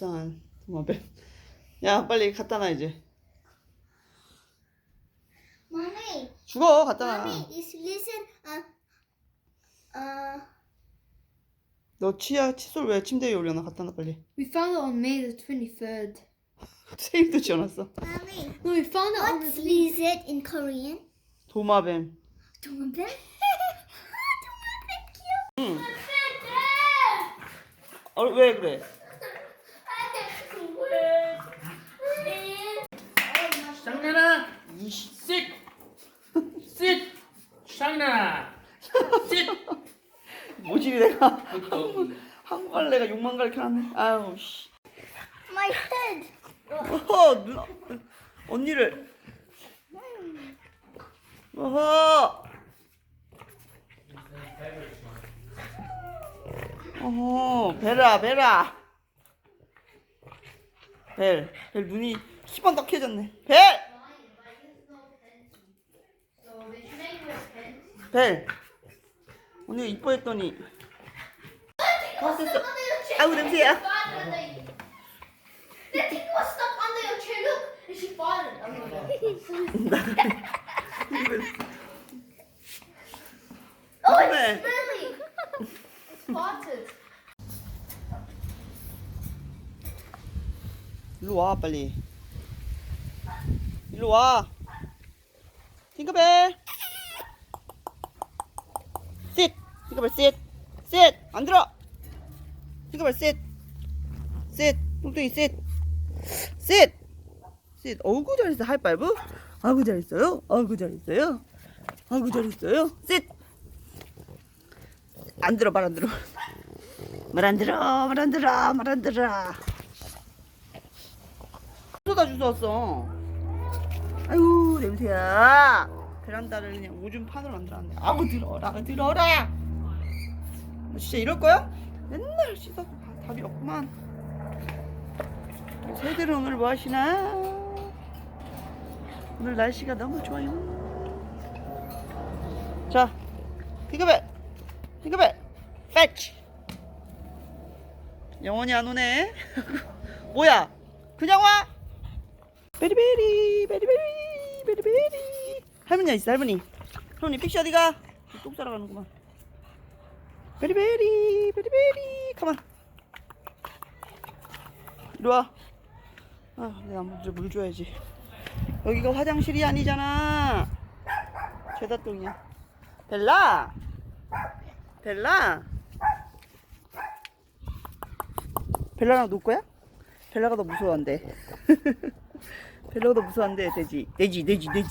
불쌍한 도마뱀. 야 빨리 갖다 놔 이제. Mommy, 죽어 갖다 놔. mommy, is listen. Uh, uh, 너 치아 칫솔 왜 침대 위에 올려놔 갖다 놔 빨리. We found it on May the 23rd. 생일도 지어놨어. mommy, No, we found it on what's the lizard in Korean? 도마뱀. 도마뱀? 응. 어, 왜 그래? 장난아 sit sit 장난아 sit 뭐지 내가 또 한국말 내가 욕만 가르쳐 놨네. 아유 씨. My head. 어허 누나 언니를. 어허. 어허 베라 베라. 벨, 벨 눈이 시번덕해졌네. 벨, 벨. 언니가 이뻐했더니. 어, 됐어. 아우 냄새야. Oh, 네. 일로 와 빨리 일로 와 팅커벨 sit. 팅커벨 sit. Sit. 안 들어 팅커벨 sit. 뚱뚱이 sit. 어구 잘했어 하이파이브. 아구 잘했어요. 아구 잘했어요. 아구 잘했어요. Sit. 안 들어 말 안 들어. 말 안 들어 말 안 들어 말 안 들어. 쏟아 주웠어. 아유 냄새야. 베란다를 그냥 오줌 판으로 만들었네. 아우 들어라 들어라. 너 진짜 이럴 거야? 맨날 씻어서 다- 답이 없구만. 새들은 오늘 뭐 하시나? 오늘 날씨가 너무 좋아요. 자, 핑크벨, 핑크벨, 패치. 영원히 안 오네. 뭐야? 그냥 와? 베리베리 베리베리 베리베리 할머니 있어 할머니. 할머니 픽시 어디가? 똥 싸러 가는구만. 베리베리 베리베리 가만. 이리와. 아 내가 먼저 물 줘야지. 여기가 화장실이 아니잖아. 죄다 똥이야. 벨라! 벨라! 벨라랑 놀 거야? 벨라가 더 무서워한대. 벨라가 더 무서워한대 돼지. 돼지 돼지 돼지